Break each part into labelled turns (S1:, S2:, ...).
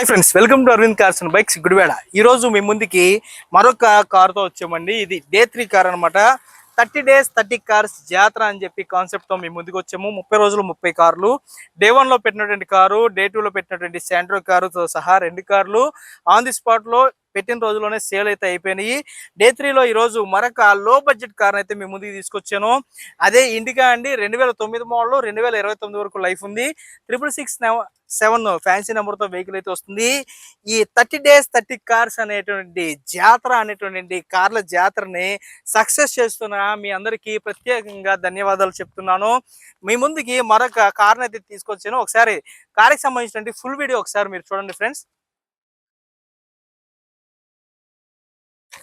S1: Hi friends welcome to Arvind cars and bikes గుడివేళ ఈ రోజు మీ ముందుకి మరొక కార్తో వచ్చామండి. ఇది డే త్రీ కార్ అనమాట థర్టీ డేస్ థర్టీ కార్స్ జాతర అని చెప్పి కాన్సెప్ట్తో మీ ముందుకు వచ్చాము. ముప్పై రోజులు ముప్పై కార్లు. డే వన్లో పెట్టినటువంటి కారు డే టూ లో పెట్టినటువంటి శాండ్రో కారుతో సహా రెండు కార్లు. ఆన్ ది స్పాట్లో పెట్టిన రోజుల్లోనే సేల్ అయితే అయిపోయినాయి. డే త్రీలో ఈ రోజు మరొక లో బడ్జెట్ కార్ అయితే మీ ముందుకు తీసుకొచ్చాను. అదే ఇండికా అండి. రెండు వేల తొమ్మిది మోడల్ రెండు వేల ఇరవై తొమ్మిది వరకు లైఫ్ ఉంది. ట్రిపుల్ సిక్స్ సెవెన్ ఫ్యాన్సీ నెంబర్తో వెహికల్ అయితే వస్తుంది. ఈ థర్టీ డేస్ థర్టీ కార్స్ అనేటువంటి జాతర అనేటువంటి కార్ల జాతరని సక్సెస్ చేస్తున్న మీ అందరికీ ప్రత్యేకంగా ధన్యవాదాలు చెప్తున్నాను. మీ ముందుకి మరొక కార్ని అయితే తీసుకొచ్చాను. ఒకసారి కార్కి సంబంధించినటువంటి ఫుల్ వీడియో ఒకసారి మీరు చూడండి ఫ్రెండ్స్.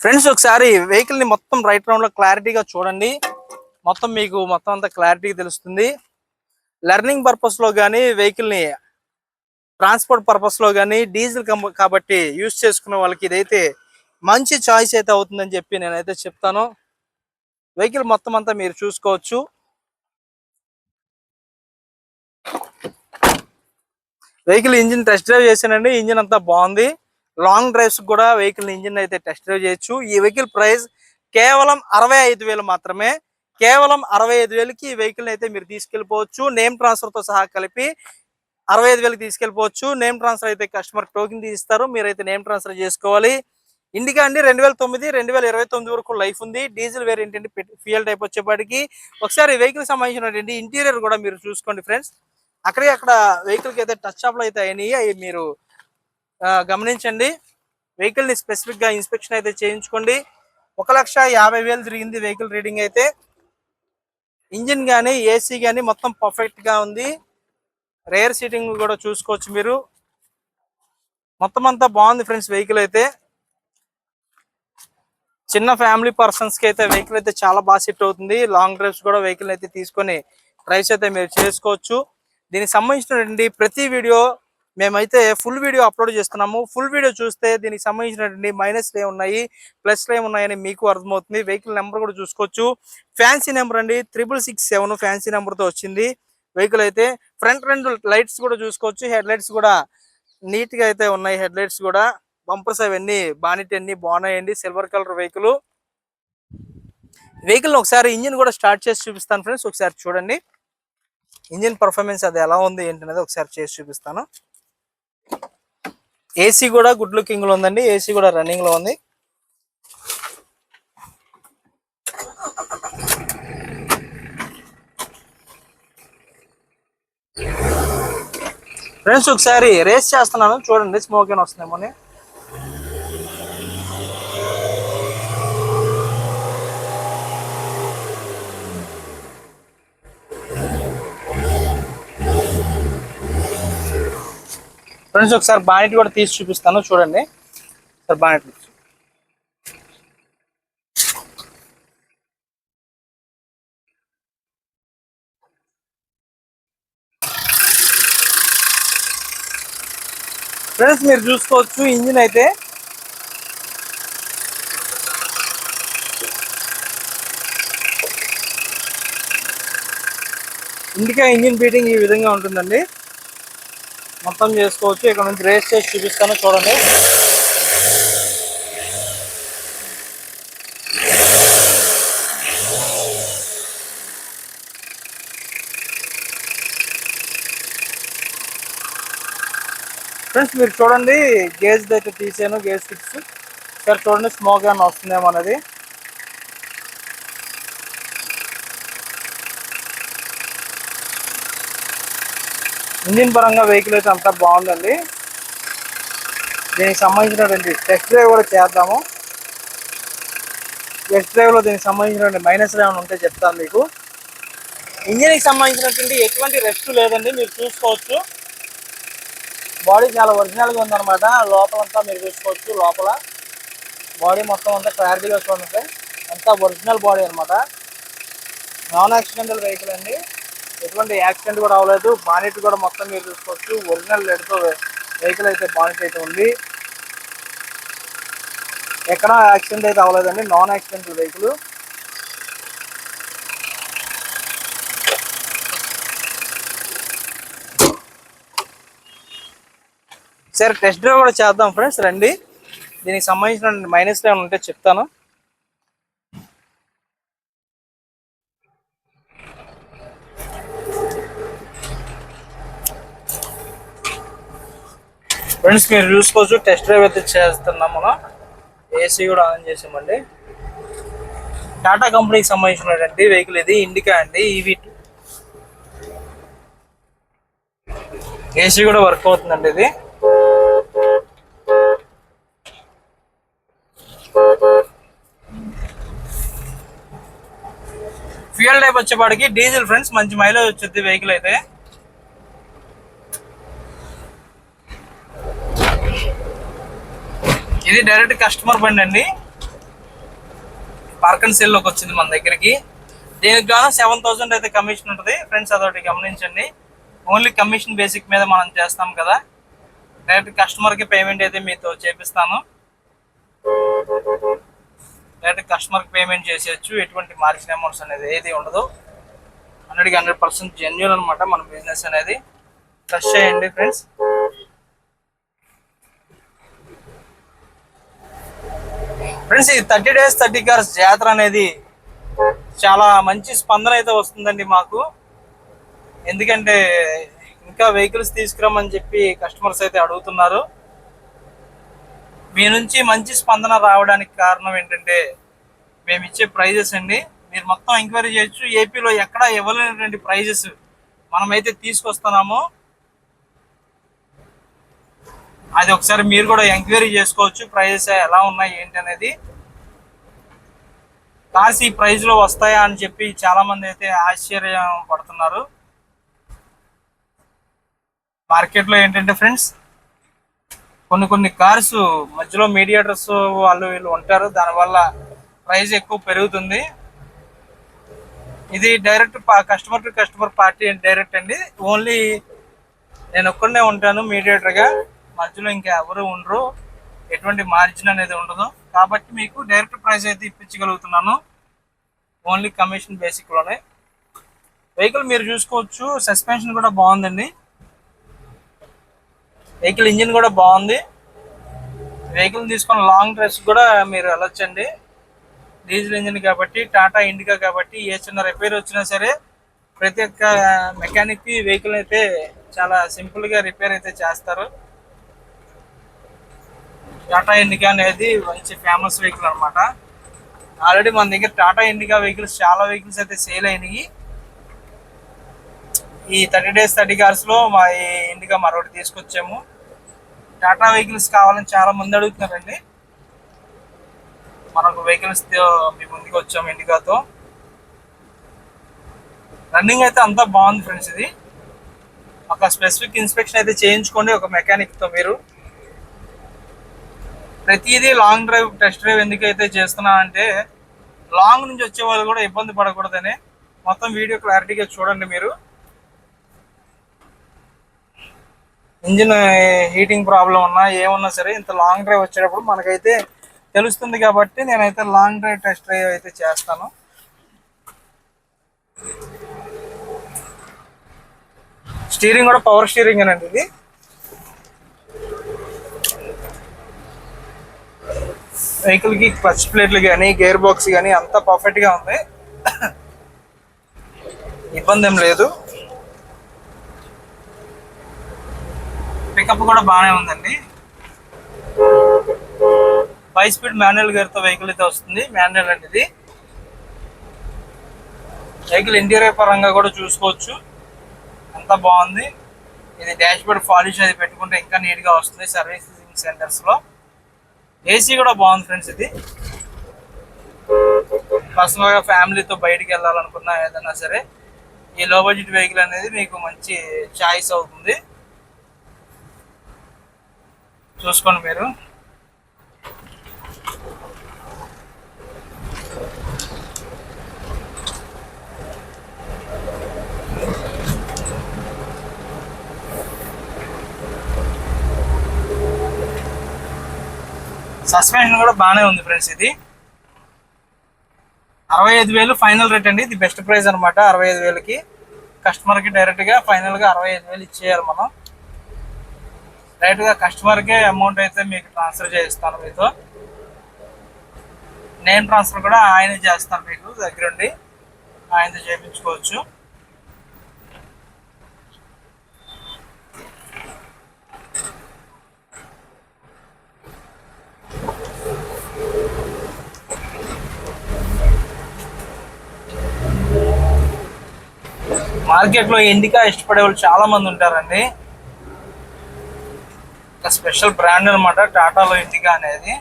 S1: ఫ్రెండ్స్ ఒకసారి వెహికల్ని మొత్తం రైట్ రౌండ్లో క్లారిటీగా చూడండి. మొత్తం మీకు మొత్తం అంతా క్లారిటీ తెలుస్తుంది. లెర్నింగ్ పర్పస్లో కానీ వెహికల్ని ట్రాన్స్పోర్ట్ పర్పస్లో కానీ డీజిల్ కాబట్టి యూజ్ చేసుకునే వాళ్ళకి ఇదైతే మంచి చాయిస్ అయితే అవుతుందని చెప్పి నేనైతే చెప్తాను. వెహికల్ మొత్తం అంతా మీరు చూసుకోవచ్చు. వెహికల్ ఇంజిన్ టెస్ట్ డ్రైవ్ చేశానండి. ఇంజిన్ అంతా బాగుంది. లాంగ్ డ్రైవ్స్ కూడా వెహికల్ ఇంజిన్ అయితే టెస్ట్ డ్రైవ్ చేయొచ్చు. ఈ వెహికల్ ప్రైస్ కేవలం అరవై ఐదు వేలు మాత్రమే. కేవలం అరవై ఐదు వేలకి ఈ వెహికల్ అయితే మీరు తీసుకెళ్ళిపోవచ్చు. నేమ్ ట్రాన్స్ఫర్తో సహా కలిపి అరవై ఐదు వేలకు తీసుకెళ్ళిపోవచ్చు. నేమ్ ట్రాన్స్ఫర్ అయితే కస్టమర్ టోకెన్ తీస్తారు మీరైతే నేమ్ ట్రాన్స్ఫర్ చేసుకోవాలి. ఇండికా అండి రెండు వేల తొమ్మిది రెండు వేల ఇరవై తొమ్మిది వరకు లైఫ్ ఉంది. డీజిల్ వేరియంట్ అండి ఫ్యూయల్ టైప్ వచ్చేపాటికి. ఒకసారి వెహికల్ సంబంధించినటువంటి ఇంటీరియర్ కూడా మీరు చూసుకోండి ఫ్రెండ్స్ అక్కడే అక్కడ వెహికల్కి అయితే టచ్ అప్లు అయితే అయినాయి. అవి మీరు గమనించండి. వెహికల్ని స్పెసిఫిక్గా ఇన్స్పెక్షన్ అయితే చేయించుకోండి. ఒక లక్ష యాభై వేలు తిరిగింది వెహికల్ రీడింగ్ అయితే. ఇంజిన్ కానీ ఏసీ కానీ మొత్తం పర్ఫెక్ట్గా ఉంది. రేర్ సీటింగ్ కూడా చూసుకోవచ్చు మీరు. మొత్తం అంతా బాగుంది ఫ్రెండ్స్ వెహికల్ అయితే. చిన్న ఫ్యామిలీ పర్సన్స్కి అయితే వెహికల్ అయితే చాలా బాగా సెట్ అవుతుంది. లాంగ్ డ్రైవ్స్ కూడా వెహికల్ అయితే తీసుకొని డ్రైవ్స్ అయితే మీరు చేసుకోవచ్చు. దీనికి సంబంధించినటువంటి ప్రతి వీడియో మేమైతే ఫుల్ వీడియో అప్లోడ్ చేస్తున్నాము. ఫుల్ వీడియో చూస్తే దీనికి సంబంధించినటువంటి మైనస్లు ఏమున్నాయి ప్లస్లు ఏమున్నాయని మీకు అర్థమవుతుంది. వెహికల్ నెంబర్ కూడా చూసుకోవచ్చు. ఫ్యాన్సీ నెంబర్ అండి త్రిబుల్ సిక్స్ సెవెన్ ఫ్యాన్సీ నెంబర్తో వచ్చింది. వెహికల్ అయితే ఫ్రంట్ రెండు లైట్స్ కూడా చూసుకోవచ్చు. హెడ్ లైట్స్ కూడా నీట్గా అయితే ఉన్నాయి. హెడ్ లైట్స్ కూడా బంపర్స్ అవన్నీ బానెట్ అన్ని బాగున్నాయండి. సిల్వర్ కలర్ వెహికల్ వెహికల్ ఒకసారి ఇంజిన్ కూడా స్టార్ట్ చేసి చూపిస్తాను ఫ్రెండ్స్ ఒకసారి చూడండి. ఇంజిన్ పర్ఫార్మెన్స్ అది ఎలా ఉంది ఏంటనేది ఒకసారి చేసి చూపిస్తాను. ఏసీ కూడా గుడ్ లుకింగ్లో ఉందండి. ఏసీ కూడా రన్నింగ్లో ఉంది. ఫ్రెండ్స్ ఒకసారి రేస్ చేస్తున్నాను. చూడండి స్మోక్ ఏమైనా వస్తుందేమో ఫ్రెండ్స్ ఒకసారి బానెట్ కూడా తీసి చూపిస్తాను. చూడండి. Sir bonnet. ఫ్రెండ్స్ మీరు చూసుకోవచ్చు ఇంజిన్ అయితే. ఇండికా ఇంజిన్ బీటింగ్ ఈ విధంగా ఉంటుందండి. మొత్తం చేసుకోవచ్చు. ఇక్కడ నుంచి రేస్ చేసి చూపిస్తాను చూడండి. ఫ్రెండ్స్ మీరు చూడండి గేజ్ అయితే తీసాను గేజ్ ఫిక్స్ సార్ చూడండి స్మోక్ ఏమైనా వస్తుందేమో అనేది. ఇంజిన్ పరంగా వెహికల్ అయితే అంతా బాగుందండి. దీనికి సంబంధించినటువంటి టెస్ట్ డ్రైవ్ కూడా చేద్దాము. టెస్ట్ డ్రైవ్లో దీనికి సంబంధించినటువంటి మైనస్లు ఏమైనా ఉంటే చెప్తాను మీకు. ఇంజిన్కి సంబంధించినటువంటి ఎటువంటి రెస్ట్ లేదండి మీరు చూసుకోవచ్చు. బాడీ చాలా ఒరిజినల్గా ఉందన్నమాట. లోపలంతా మీరు చూసుకోవచ్చు లోపల. బాడీ మొత్తం అంతా క్లారిటీగా చూడండి. అంతా ఒరిజినల్ బాడీ అనమాట నాన్ యాక్సిడెంటల్ వెహికల్ అండి. ఎటువంటి యాక్సిడెంట్ కూడా అవ్వలేదు. బానెట్ కూడా మొత్తం మీరు చూసుకోవచ్చు. ఒరిజినల్ లెడ్తో వెహికల్ అయితే బానెట్ అయితే ఉంది. ఎక్కడ యాక్సిడెంట్ అయితే అవ్వలేదండి. నాన్ యాక్సిడెంటల్ వెహికల్ సరే టెస్ట్ డ్రైవ్ కూడా చేద్దాం ఫ్రెండ్స్ రండి. దీనికి సంబంధించిన మైనస్ ఏమైనా ఉంటే చెప్తాను. ఫ్రెండ్స్ మీరు చూసుకోవచ్చు టెస్ట్ డ్రైవ్ అయితే చేస్తున్నాం మనం. ఏసీ కూడా ఆన్ చేసామండి. టాటా కంపెనీకి సంబంధించినటువంటి వెహికల్ ఇది ఇండికా అండి ఈవీ ఏసీ కూడా వర్క్ అవుతుందండి ఇది. ఫ్యూయల్ టైప్ వచ్చేపాటికి డీజిల్ ఫ్రెండ్స్ మంచి మైలేజ్ వచ్చింది వెహికల్ అయితే. ఇది డైరెక్ట్ కస్టమర్ బండి అండి. పార్క్ అండ్ సేల్లోకి వచ్చింది మన దగ్గరికి. దీనికి గాను సెవెన్ థౌసండ్ అయితే కమిషన్ ఉంటుంది. ఫ్రెండ్స్ అదొకటి గమనించండి. ఓన్లీ కమిషన్ బేసిక్ మీద మనం చేస్తాం కదా. డైరెక్ట్ కస్టమర్కి పేమెంట్ అయితే మీతో చేపిస్తాను. డైరెక్ట్ కస్టమర్కి పేమెంట్ చేసేయచ్చు ఎటువంటి మార్జిన్ అమౌంట్స్ అనేది ఏది ఉండదు. హండ్రెడ్కి హండ్రెడ్ పర్సెంట్ జెన్యున్ అనమాట మన బిజినెస్ అనేది. ట్రస్ట్ చేయండి ఫ్రెండ్స్ ఫ్రెండ్స్ ఈ థర్టీ డేస్ థర్టీ కార్స్ జాతర అనేది చాలా మంచి స్పందన అయితే వస్తుందండి మాకు. ఎందుకంటే ఇంకా వెహికల్స్ తీసుకురామని చెప్పి కస్టమర్స్ అయితే అడుగుతున్నారు. మీ నుంచి మంచి స్పందన రావడానికి కారణం ఏంటంటే మేము ఇచ్చే ప్రైజెస్ అండి. మీరు మొత్తం ఎంక్వైరీ చేయొచ్చు. ఏపీలో ఎక్కడ ఇవ్వలేనటువంటి ప్రైజెస్ మనమైతే తీసుకొస్తున్నాము. అది ఒకసారి మీరు కూడా ఎంక్వైరీ చేసుకోవచ్చు. ప్రైజెస్ ఎలా ఉన్నాయి ఏంటి అనేది. కార్స్ ఈ ప్రైజ్లో వస్తాయా అని చెప్పి చాలా మంది అయితే ఆశ్చర్యం పడుతున్నారు. మార్కెట్లో ఏంటంటే ఫ్రెండ్స్ కొన్ని కొన్ని కార్స్ మధ్యలో మీడియేటర్స్ వాళ్ళు వీళ్ళు ఉంటారు. దానివల్ల ప్రైస్ ఎక్కువ పెరుగుతుంది. ఇది direct customer to customer party direct అండి. ఓన్లీ నేను ఒక్కడనే ఉంటాను మీడియేటర్గా. మధ్యలో ఇంకా ఎవరు ఉండరు. ఎటువంటి మార్జిన్ అనేది ఉండదు. కాబట్టి మీకు డైరెక్ట్ ప్రైస్ అయితే ఇప్పించగలుగుతున్నాను. ఓన్లీ కమిషన్ బేసిక్లోనే. వెహికల్ మీరు చూసుకోవచ్చు. సస్పెన్షన్ కూడా బాగుందండి. వెహికల్ ఇంజిన్ కూడా బాగుంది. వెహికల్ తీసుకున్న లాంగ్ డ్రైవ్స్ కూడా మీరు వెళ్ళొచ్చండి డీజిల్ ఇంజిన్ కాబట్టి టాటా ఇండికా కాబట్టి ఏ చిన్న రిపేర్ వచ్చినా సరే ప్రతి ఒక్క మెకానిక్కి వెహికల్ అయితే చాలా సింపుల్గా రిపేర్ అయితే చేస్తారు. టాటా ఇండికా అనేది మంచి ఫేమస్ వెహికల్ అనమాట ఆల్రెడీ మన దగ్గర టాటా ఇండికా వెహికల్స్ చాలా వెహికల్స్ అయితే సేల్ అయినాయి. ఈ థర్టీ డేస్ థర్టీ కార్స్లో మా ఈ ఇండికా మరొకటి తీసుకొచ్చాము. టాటా వెహికల్స్ కావాలని చాలా మంది అడుగుతున్నారండి. మనకు వెహికల్స్ మీ ముందుకు వచ్చాము ఇండికాతో రన్నింగ్ అయితే అంతా బాగుంది ఫ్రెండ్స్ ఇది. ఒక స్పెసిఫిక్ ఇన్స్పెక్షన్ అయితే చేయించుకోండి ఒక మెకానిక్తో మీరు. ప్రతిదీ లాంగ్ డ్రైవ్ టెస్ట్ డ్రైవ్ ఎందుకైతే చేస్తున్నా అంటే లాంగ్ నుంచి వచ్చే వాళ్ళు కూడా ఇబ్బంది పడకూడదని. మొత్తం వీడియో క్లారిటీగా చూడండి మీరు. ఇంజిన్ హీటింగ్ ప్రాబ్లం ఉన్నా ఏమున్నా సరే ఇంత లాంగ్ డ్రైవ్ వచ్చేటప్పుడు మనకైతే తెలుస్తుంది కాబట్టి నేనైతే లాంగ్ డ్రైవ్ టెస్ట్ డ్రైవ్ అయితే చేస్తాను. స్టీరింగ్ కూడా పవర్ స్టీరింగ్ అండి ఇది. వెహికల్కి క్లచ్ ప్లేట్లు కానీ గేర్ బాక్స్ కానీ అంతా పర్ఫెక్ట్గా ఉంది. ఇబ్బంది ఏం లేదు. పికప్ కూడా బాగానే ఉందండి. ఫైవ్ స్పీడ్ మాన్యువల్ గేర్తో వెహికల్ అయితే వస్తుంది. మాన్యువల్ అంటే ఇది. వెహికల్ ఇంటీరియర్ పరంగా కూడా చూసుకోవచ్చు. అంతా బాగుంది. ఇది డాష్ బోర్డ్ పాలిష్ అది పెట్టుకుంటే ఇంకా నీట్గా వస్తుంది సర్వీసింగ్ సెంటర్స్లో ఏసీ కూడా బాగుంది ఫ్రెండ్స్ ఇది. పర్సనల్గా ఫ్యామిలీతో బయటికి వెళ్ళాలనుకున్నా ఏదైనా సరే ఈ లో బడ్జెట్ వెహికల్ అనేది మీకు మంచి చాయిస్ అవుతుంది. చూసుకోండి మీరు. సస్పెన్షన్ కూడా బాగానే ఉంది ఫ్రెండ్స్ ఇది. అరవై ఐదు వేలు ఫైనల్ రేట్ అండి. ఇది బెస్ట్ ప్రైస్ అనమాట అరవై ఐదు వేలకి. కస్టమర్కి డైరెక్ట్గా ఫైనల్గా అరవై ఐదు వేలు ఇచ్చేయాలి మనం. డైరెక్ట్గా కస్టమర్ అమౌంట్ అయితే మీకు ట్రాన్స్ఫర్ చేస్తాను మీతో. నేమ్ ట్రాన్స్ఫర్ కూడా ఆయన చేస్తారు మీకు దగ్గరుండి. ఆయనతో చేయించుకోవచ్చు. మార్కెట్లో ఎండికా ఇండికా ఇష్టపడే వాళ్ళు చాలా మంది ఉంటారండి. ఒక స్పెషల్ బ్రాండ్ అన్నమాట టాటాలో ఇండికా అనేది.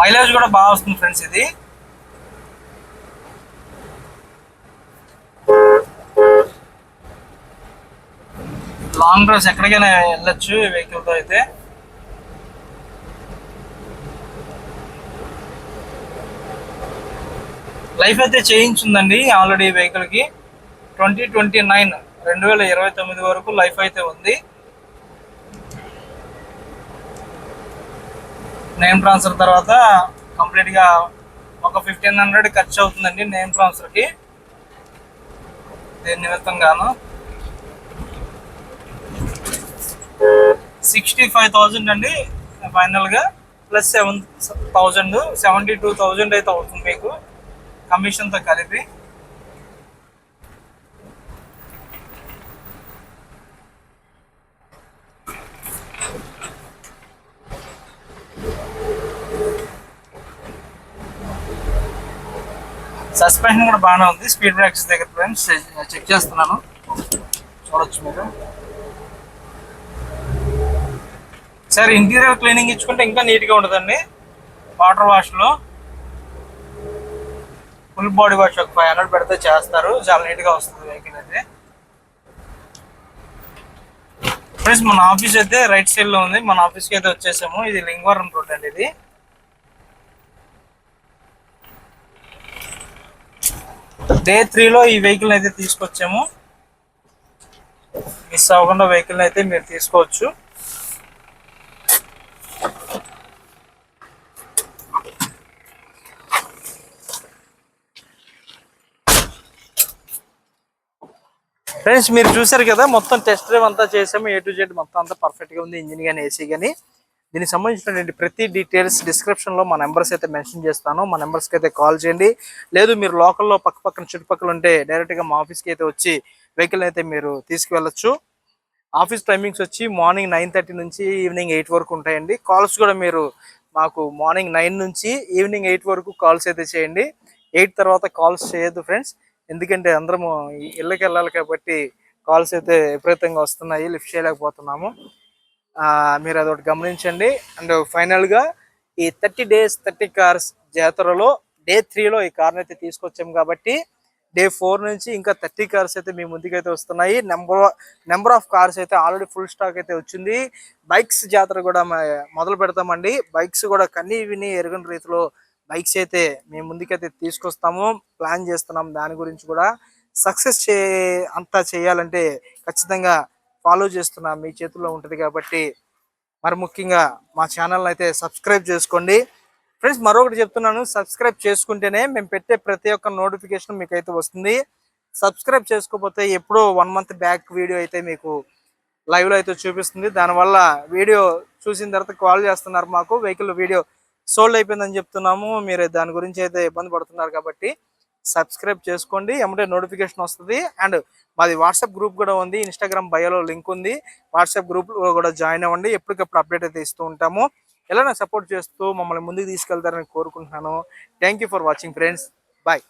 S1: మైలేజ్ కూడా బాగా వస్తుంది ఫ్రెండ్స్ ఇది. లాంగ్ డ్రైవ్స్ ఎక్కడికైనా వెళ్ళొచ్చు ఈ వెహికల్ అయితే. లైఫ్ అయితే చేయించుందండి ఆల్రెడీ వెహికల్కి వెహికల్కి. ట్వంటీ ట్వంటీ నైన్ రెండు వేల ఇరవై తొమ్మిది వరకు లైఫ్ అయితే ఉంది. నేమ్ ట్రాన్స్ఫర్ తర్వాత కంప్లీట్గా ఒక ఫిఫ్టీన్ హండ్రెడ్ ఖర్చు అవుతుందండి నేమ్ ట్రాన్స్ఫర్కి. దీని నిమిత్తం గాను సిక్స్టీ ఫైవ్ థౌజండ్ అండి ఫైనల్గా plus seven thousand seventy two thousand అయితే అవుతుంది మీకు. కమిషన్తో కలిపి సస్పెన్షన్ కూడా బాగానే ఉంది. స్పీడ్ బ్రేక్స్ దగ్గర ఫ్రెండ్స్ చెక్ చేస్తున్నాను. చూడొచ్చు మీరు. సార్ ఇంటీరియర్ క్లీనింగ్ ఇచ్చుకుంటే ఇంకా నీట్గా ఉంటుందండి వాటర్ వాష్లో. ఫుల్ బాడీ వాష్ ఒక ఫైవ్ హండ్రెడ్ పెడితే చేస్తారు. చాలా నీట్గా వస్తుంది వెహికల్ అయితే. ఫ్రెండ్స్ మన ఆఫీస్ అయితే రైట్ సైడ్లో ఉంది. మన ఆఫీస్కి అయితే వచ్చేసాము. ఇది లింగవరం రోడ్ అండి ఇది. డే త్రీలో ఈ వెహికల్ అయితే తీసుకొచ్చాము. మిస్ అవ్వకుండా వెహికల్ అయితే మీరు తీసుకోవచ్చు. ఫ్రెండ్స్ మీరు చూసారు కదా మొత్తం టెస్ట్ డ్రైవ్ అంతా చేసాము. ఏ టు జెడ్ మొత్తం అంతా పర్ఫెక్ట్గా ఉంది ఇంజిన్ కానీ ఏసీ కానీ దీనికి సంబంధించినటువంటి ప్రతి డీటెయిల్స్ డిస్క్రిప్షన్లో మా నెంబర్స్ అయితే మెన్షన్ చేస్తాను. మా నెంబర్స్కి అయితే కాల్ చేయండి. లేదు మీరు లోకల్లో పక్క పక్కన చుట్టుపక్కల ఉంటే డైరెక్ట్గా మా ఆఫీస్కి అయితే వచ్చి వెహికల్ అయితే మీరు తీసుకువెళ్ళొచ్చు. ఆఫీస్ టైమింగ్స్ వచ్చి మార్నింగ్ నైన్ థర్టీ నుంచి ఈవినింగ్ ఎయిట్ వరకు ఉంటాయండి. కాల్స్ కూడా మీరు మాకు మార్నింగ్ నైన్ నుంచి ఈవినింగ్ ఎయిట్ వరకు కాల్స్ అయితే చేయండి. ఎయిట్ తర్వాత కాల్స్ చేయొద్దు ఫ్రెండ్స్ ఎందుకంటే అందరము ఇళ్ళకి వెళ్ళాలి కాబట్టి కాల్స్ అయితే విపరీతంగా వస్తున్నాయి లిఫ్ట్ చేయలేకపోతున్నాము. మీరు అదొకటి గమనించండి. అండ్ ఫైనల్గా ఈ థర్టీ డేస్ థర్టీ కార్స్ జాతరలో డే త్రీలో ఈ కార్ని అయితే తీసుకొచ్చాము కాబట్టి డే ఫోర్ నుంచి ఇంకా థర్టీ కార్స్ అయితే మీ ముందుకైతే వస్తున్నాయి. నెంబర్ నెంబర్ ఆఫ్ కార్స్ అయితే ఆల్రెడీ ఫుల్ స్టాక్ అయితే వచ్చింది. బైక్స్ జాతర కూడా మొదలు పెడతామండి. బైక్స్ కూడా కన్నీ విని ఎరగని రీతిలో బైక్స్ అయితే మేము ముందుకైతే తీసుకొస్తాము ప్లాన్ చేస్తున్నాం. దాని గురించి కూడా సక్సెస్ చే అంతా చేయాలంటే ఖచ్చితంగా ఫాలో చేస్తున్నాం. మీ చేతుల్లో ఉంటుంది కాబట్టి. మరి ముఖ్యంగా మా ఛానల్ని అయితే సబ్స్క్రైబ్ చేసుకోండి. ఫ్రెండ్స్ మరొకటి చెప్తున్నాను. సబ్స్క్రైబ్ చేసుకుంటేనే మేము పెట్టే ప్రతి ఒక్క నోటిఫికేషన్ మీకు అయితే వస్తుంది. సబ్స్క్రైబ్ చేసుకోకపోతే ఎప్పుడో వన్ మంత్ బ్యాక్ వీడియో అయితే మీకు లైవ్లో అయితే చూపిస్తుంది. దానివల్ల వీడియో చూసిన తర్వాత కాల్ చేస్తున్నారు మాకు. వెహికల్ వీడియో సోల్డ్ అయిపోయిందని చెప్తున్నాము. మీరు దాని గురించి అయితే ఇబ్బంది పడుతున్నారు కాబట్టి సబ్స్క్రైబ్ చేసుకోండి. ఎమ్మటే నోటిఫికేషన్ వస్తుంది. అండ్ మాది వాట్సాప్ గ్రూప్ కూడా ఉంది. ఇన్స్టాగ్రామ్ బయోలో లింక్ ఉంది. వాట్సాప్ గ్రూప్లో కూడా జాయిన్ అవ్వండి. ఎప్పటికప్పుడు అప్డేట్ అయితే ఇస్తూ ఉంటాము. ఎలా సపోర్ట్ చేస్తూ మమ్మల్ని ముందుకు తీసుకెళ్తారని కోరుకుంటున్నాను. Thank for watching friends bye